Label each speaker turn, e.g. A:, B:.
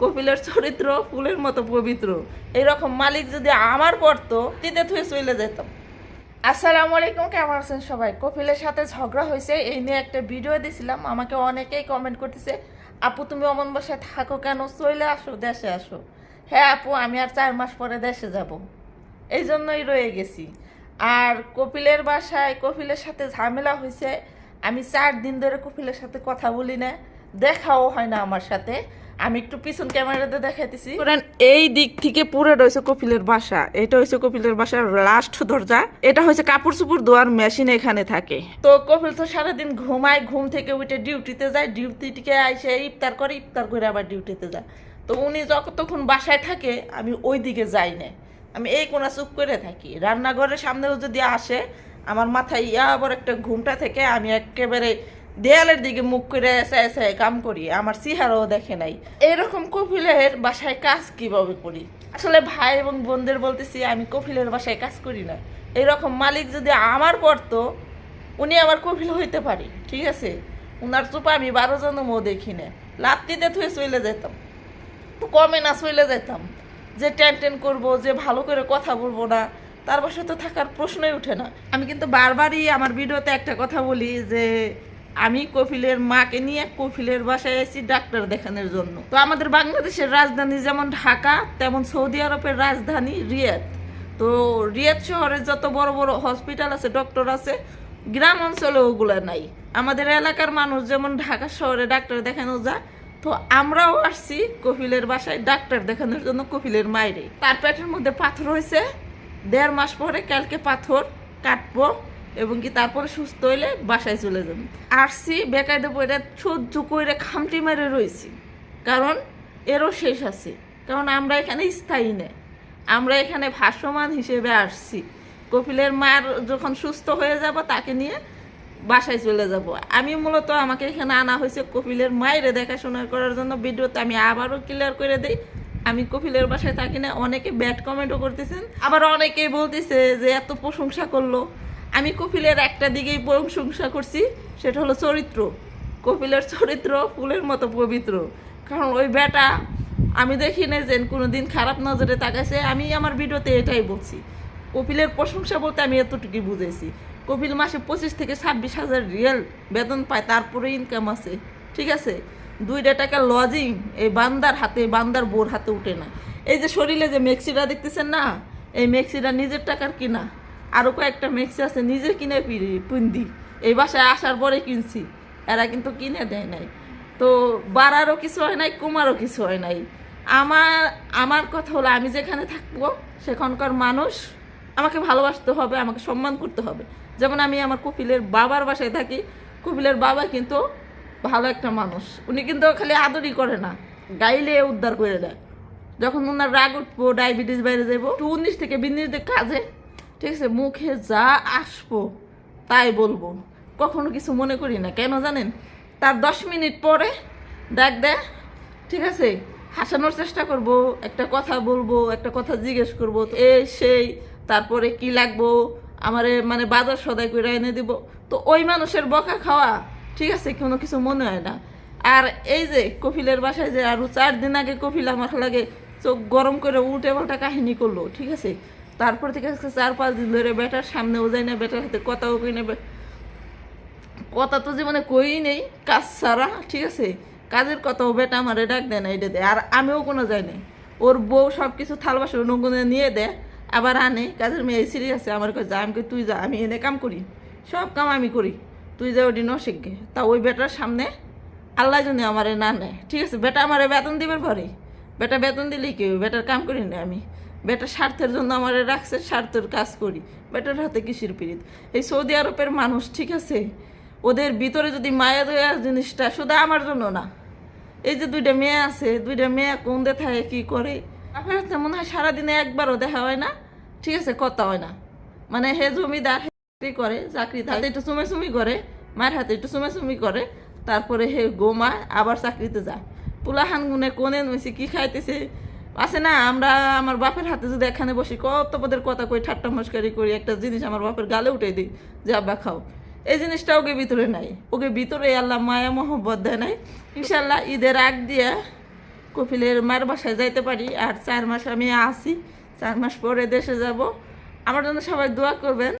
A: কপিলের চরিত্র, ফুলের মতো পবিত্র। এইরকম মালিক যদি আমার পড়তো, তিতে থুয়ে চলে যেতাম। আসসালামু আলাইকুম, কেমন আছেন সবাই? কপিলের সাথে ঝগড়া হয়েছে, এই নিয়ে একটা ভিডিও দিছিলাম। আমাকে অনেকেই কমেন্ট করতেছে, আপু, তুমি অমন বাসায় থাকো কেন? চলে আসো, দেশে আসো। হ্যাঁ আপু, আমি আর চার মাস পরে দেশে যাব। এই জন্যই রয়ে গেছি। আর কপিলের বাসায় কপিলের সাথে ঝামেলা হয়েছে। আমি চার দিন ধরে কপিলের সাথে কথা বলি না, দেখাও হয় না আমার সাথে। আমি একটু পিছন ক্যামেরাতে দেখাইতেছি। এই দিক থেকে পুরো রয়েছে কপিলের বাসা। এটা হয়েছে কপিলের বাসার লাস্ট দরজা। এটা হচ্ছে কাপড় চুপড় ধোয়ার মেশিন এখানে থাকে। তো কপিল তো সারাদিন ঘুমায় ঘুম থেকে উঠে ডিউটিতে যায়। ডিউটি থেকে আইসে ইফতার করে ইফতার করে আবার ডিউটিতে যায়। তো উনি যতক্ষণ বাসায় থাকে আমি ওই দিকে যাই না। আমি এই কোনা চুপ করে থাকি। রান্নাঘরের সামনেও যদি আসে আমার মাথায় ইয়া আবার একটা ঘুমটা থেকে আমি একেবারে দেয়ালের দিকে মুখ করে এসে এসে কাম করি, আমার সিহারাও দেখে নাই। এরকম কপিলের বাসায় কাজ কীভাবে করি? আসলে ভাই এবং বোনদের বলতেছি, আমি কপিলের বাসায় কাজ করি না। এরকম মালিক যদি আমার পড়তো, উনি আমার কপিল হইতে পারে, ঠিক আছে? উনার চুপা আমি বারো জনমও দেখি না। লাত্তিতে থুয়ে চলে যেতাম কমে না চলে যেতাম যে টেন টেন করব, যে ভালো করে কথা বলব না, তার বাসায় তো থাকার প্রশ্নই উঠে না। আমি কিন্তু বারবারই আমার ভিডিওতে একটা কথা বলি যে আমি কপিলের মাকে নিয়ে কপিলের বাসায় এসেছি ডাক্তার দেখানোর জন্য। তো আমাদের বাংলাদেশের রাজধানী যেমন ঢাকা, তেমন সৌদি আরবের রাজধানী রিয়াদ। তো রিয়াদ শহরে যত বড় বড় হসপিটাল আছে ডক্টর আছে, গ্রাম অঞ্চলে ওগুলো নাই। আমাদের এলাকার মানুষ যেমন ঢাকা শহরে ডাক্তার দেখানো যায়, তো আমরাও আসছি কপিলের বাসায় ডাক্তার দেখানোর জন্য কপিলের মায়েরে। তার পেটের মধ্যে পাথর হয়েছে। দেড় মাস পরে কালকে পাথর কাটবো। এবং কি তারপরে সুস্থ হইলে বাসায় চলে যাব। আসছি বেকায়দে পরে সহ্য করে খামটি মেরে রয়েছি কারণ এরও শেষ আছে। কারণ আমরা এখানে স্থায়ী নেই আমরা এখানে ভাসমান হিসেবে আসছি কপিলের মার যখন সুস্থ হয়ে যাব, তাকে নিয়ে বাসায় চলে যাব। আমি মূলত আমাকে এখানে আনা হয়েছে কপিলের মায়েরে দেখাশোনা করার জন্য। ভিডিওতে আমি আবারও ক্লিয়ার করে দিই। আমি কপিলের বাসায় থাকি না। অনেকে ব্যাড কমেন্টও করতেছেন। আবার অনেকে বলতেছে যে, এত প্রশংসা করল। আমি কপিলের একটা দিকেই প্রশংসা করছি, সেটা হলো চরিত্র। কপিলের চরিত্র ফুলের মতো পবিত্র। কারণ ওই বেটা, আমি দেখি না যে কোনোদিন খারাপ নজরে তাকাইছে, আমি আমার ভিডিওতে এটাই বলছি। কপিলের প্রশংসা বলতে আমি এতটুকুই বুঝেছি কপিল মাসে পঁচিশ থেকে ছাব্বিশ হাজার রিয়েল বেতন পায়, তারপরে ইনকাম আছে। ঠিক আছে? দুইটা টাকা লজিং এই বান্দার হাতে বান্দার বোর হাতে উঠে না। এই যে শরীরে যে মেক্সিটা দেখতেছেন না, এই মেক্সিটা নিজের টাকার কিনা? আরও কয়েকটা মেক্সি আছে নিজে কিনে পুন্দি। এই বাসায় আসার পরে কিনছি। এরা কিন্তু কিনে দেয় নাই। তো বাড়ারও কিছু হয় নাই, কমারও কিছু হয় নাই। আমার আমার কথা হলো আমি যেখানে থাকব, সেখানকার মানুষ আমাকে ভালোবাসতে হবে, আমাকে সম্মান করতে হবে। যেমন আমি আমার কপিলের বাবার বাসায় থাকি, কপিলের বাবা কিন্তু ভালো একটা মানুষ। উনি কিন্তু খালি আদরই করে না, গাইলে উদ্ধার করে দেয়। যখন ওনার রাগ উঠবো, ডায়াবেটিস বাইরে যাব উনিশ থেকে দিকে কাজে ঠিক আছে, মুখে যা আসব, তাই বলব। কখনো কিছু মনে করি না, কেন জানেন? তার দশ মিনিট পরে দেখ দে, ঠিক আছে, হাসানোর চেষ্টা করব, একটা কথা বলব, একটা কথা জিজ্ঞেস করব এই সেই, তারপরে কি লাগবো, আমারে মানে বাজার সদাই করে এনে দিব। তো ওই মানুষের বকা খাওয়া, ঠিক আছে, কোনো কিছু মনে হয় না। আর এই যে কপিলের বাসায় যে আরও চার দিন আগে কপিল আমার লাগে চোখ গরম করে উল্টে পাল্টা কাহিনী করল, ঠিক আছে? তারপর থেকে চার পাঁচ দিন ধরে বেটার সামনেও যায় না, বেটার হাতে কথাও কই না কথা তো জীবনে কই নেই, কাজ ছাড়া, ঠিক আছে? কাজের কথাও বেটা আমারে ডাক দেয় না, এটা দেয়। আর আমিও কোনো যাই নাই। ওর বউ সব কিছু থাল বাসন নগুনে নিয়ে দেয়, আবার আনে, কাজের মেয়ে সিরিয়াস আছে, আমার কাছে যা, আমি তুই যা, আমি এনে কাম করি। সব কাম আমি করি। তুই যা, ওটি নশেখে তা ওই বেটার সামনে আল্লাহ জন্য আমারে না নেয়, ঠিক আছে? বেটা আমারে বেতন দিবার পরে বেটা বেতন দিলেই কি হবে? বেটার কাম করি না আমি। বেটার স্বার্থের জন্য আমার রাখছে, স্বার্থের কাজ করি। বেটার হাতে কিসির পিড়িত? এই সৌদি আরবের মানুষ, ঠিক আছে? ওদের ভিতরে যদি মায়া দয়া জিনিসটা, শুধু আমার জন্য না। এই যে দুইটা মেয়ে আছে, দুইটা মেয়ে কোন থাকে, কি করে? আপনার হাতে মনে হয় সারাদিনে একবারও দেখা হয় না। ঠিক আছে, কথা হয় না। মানে হে জমিদার চাকরি করে, চাকরি হাতে একটু চুমেচুমি করে, মায়ের হাতে একটু চুমেচুমি করে, তারপরে হে গোমা আবার চাকরিতে যায়। পুলাহান গুনে কোনে নইছে কি খাইতেছে? আছে না, আমরা আমার বাপের হাতে যদি এখানে বসি, কত পদের কথা কই, ঠাট্টা মস্কারি করি, একটা জিনিস আমার বাপের গালে উঠে দিই, যে, আব্বা, খাও। এই জিনিসটা ওকে ভিতরে নাই। ওকে ভিতরে আল্লাহ মায়া, মোহব্বত দেয় নাই। ইনশাল্লাহ ঈদের আগ দিয়ে কপিলের মার বাসায় যাইতে পারি। আর চার মাস আমি আসি চার মাস পরে দেশে যাব। আমার জন্য সবাই দোয়া করবেন।